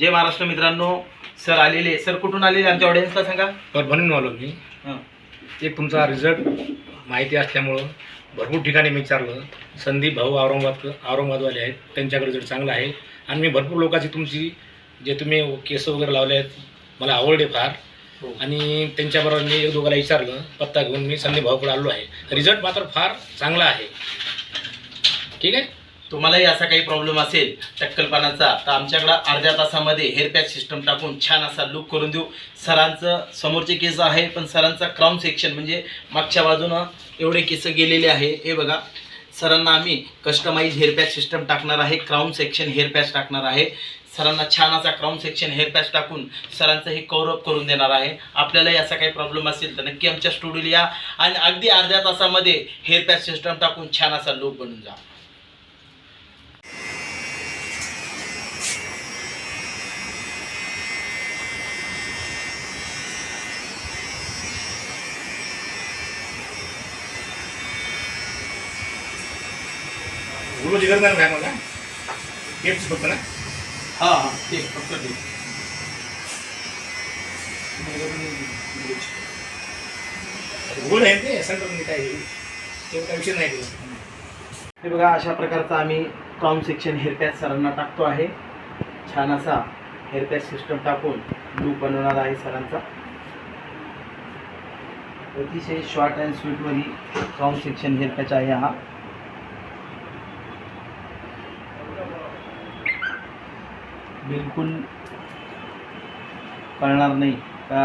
जय महाराष्ट्र मित्रांनो. सर आलेले सर कुठून आलेले आमच्या ऑडियन्सला सांगा? परभणीहून आलो मी. हं. एक तुमचा रिझल्ट माहिती असल्यामुळं भरपूर ठिकाणी मी विचारलं. संदीप भाऊ औरंगाबाद औरंगाबादवाले आहेत. त्यांच्याकडे रिझल्ट चांगला आहे. आणि मी भरपूर लोकांची तुमची जे तुम्ही केस वगैरे लावले आहेत मला आवडले फार. हो. आणि त्यांच्याबरोबर मी एक दोघांना विचारलं पत्ता घेऊन मी संदीप भाऊकडे आलो आहे. रिझल्ट मात्र फार चांगला आहे. ठीक आहे? तुम्हालाही असा काही प्रॉब्लेम असेल टक्कलपणाचा तर आमच्याकडं अर्ध्या तासामध्ये हेअर पॅक सिस्टम टाकून छान असा लुक करून देऊ. सरांचं समोरचे केस आहे पण सरांचा क्राऊन सेक्शन म्हणजे मागच्या बाजूनं एवढे केस गेलेले आहे. हे बघा सरांना आम्ही कस्टमाइज हेअर पॅच सिस्टम टाकणार आहे क्राऊन सेक्शन हेअर पॅच टाकणार आहे. सरांना छान असा क्राऊन सेक्शन हेअर पॅच टाकून सरांचं हे कौरअप करून देणार आहे. आपल्यालाही असा काही प्रॉब्लेम असेल तर नक्की आमच्या स्टुडिओला या. आणि अगदी अर्ध्या तासामध्ये हेअर पॅच सिस्टम टाकून छान असा लुक बनून जा. गुरुजी करणार काय मला हेच फक्त ना हां? हां ते फक्त ते गुळ आहे ते सेंटर काय तेवढा काय विषय नाही ते. हे बघा अशा प्रकारचा आम्ही क्राऊन सेक्शन हेअर पॅच सरांना टाकतो आहे. छान असा हेअर पॅच सिस्टम टाकून लूक बनवणार आहे सरांचा. अतिशय शॉर्ट अँड स्वीटमध्ये क्राऊन सेक्शन हेअर पॅच आहे हा. बिलकुल कळणार नाही का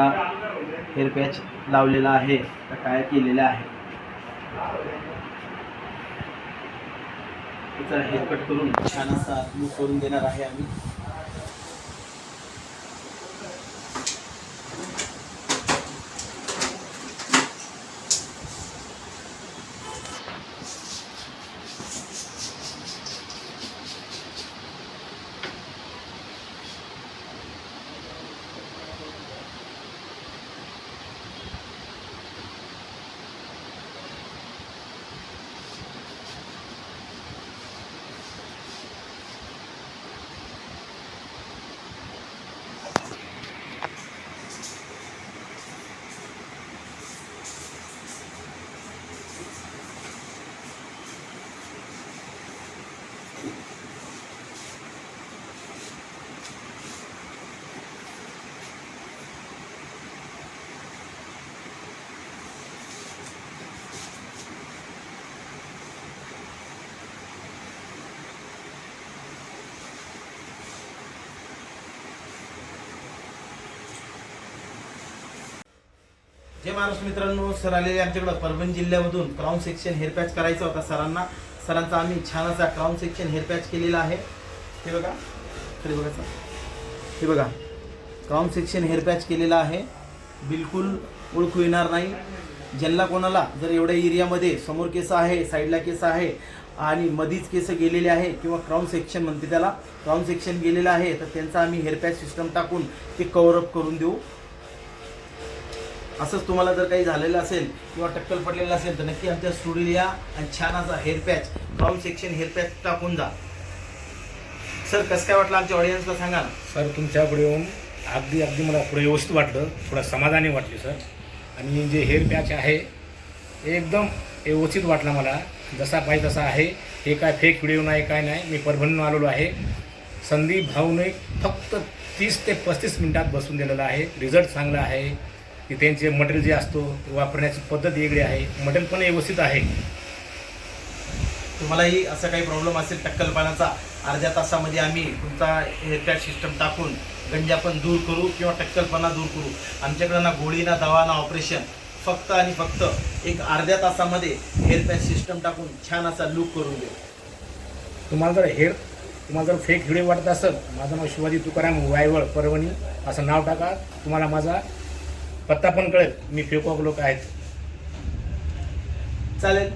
हेअर पॅच लावलेला आहे का काय केलेलं आहे. त्याचा हेअरकट करून छान असा लूक करून देणार आहे आम्ही. जय महाराष्ट्र मित्रांनो सर आलेले आमच्याकडं परभणी जिल्ह्यामधून क्राऊन सेक्शन हेअर पॅच करायचा होता सरांना. सरांचा आम्ही छान असा क्राऊन सेक्शन हेअर पॅच केलेला आहे. हे बघा. तरी बघा हे बघा. क्राऊन सेक्शन हेअर पॅच केलेला आहे. बिलकुल ओळखू येणार नाही. ज्यांना कोणाला जर एवढ्या एरियामध्ये समोर केस आहे साईडला केस आहे आणि मधीच केस गेलेले आहे किंवा क्राऊन सेक्शन म्हणते त्याला क्राऊन सेक्शन गेलेलं आहे तर त्यांचा आम्ही हेअर पॅच सिस्टम टाकून ते कवरअप करून देऊ. असंच तुम्हाला जर काही झालेलं असेल किंवा टक्कल पडलेलं असेल तर नक्की आमच्या स्टुडिओला या आणि छान असा hair patch crown section hair patch टाकून जा. सर कसं काय वाटलं आमच्या ऑडियन्सला सांगा सर तुमच्याकडे येऊन अगदी अगदी मला पुढे व्यवस्थित वाटलं. थोडं समाधानी वाटले सर आणि जे हेअर पॅच आहे एकदम व्यवस्थित वाटला मला. जसा पाहिजे तसा आहे. हे काय फेक व्हिडिओ नाही काय नाही. मी परभणीनं आलेलो आहे. संदीप भाऊने फक्त तीस ते पस्तीस मिनिटात बसून दिलेलं आहे. रिझल्ट चांगला आहे. की त्यांचे मटेरियल जे असतो ते वापरण्याची पद्धत वेगळी आहे. मटेरियल पण व्यवस्थित आहे. तुम्हालाही असा काही प्रॉब्लेम असेल टक्कलपणाचा अर्ध्या तासामध्ये आम्ही तुमचा हेअर पॅच सिस्टम टाकून गंजा पण दूर करू किंवा टक्कलपणा दूर करू. आमच्याकडं ना गोळी ना दवा ना ऑपरेशन फक्त आणि फक्त एक अर्ध्या तासामध्ये हेअर पॅच सिस्टम टाकून छान असा लुक करून देऊ. तुम्हाला जर हेअर तुम्हाला जर फेक व्हिडिओ वाटत असेल माझं नाव शिवाजी तुकाराम वायवळ परभणी असं नाव टाका. तुम्हाला माझा पत्ता पण कळेल. मी फेक लोक आहेत? चालेल.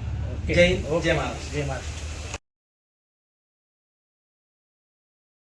जय हिंद. जय महाराष्ट्र जय महाराष्ट्र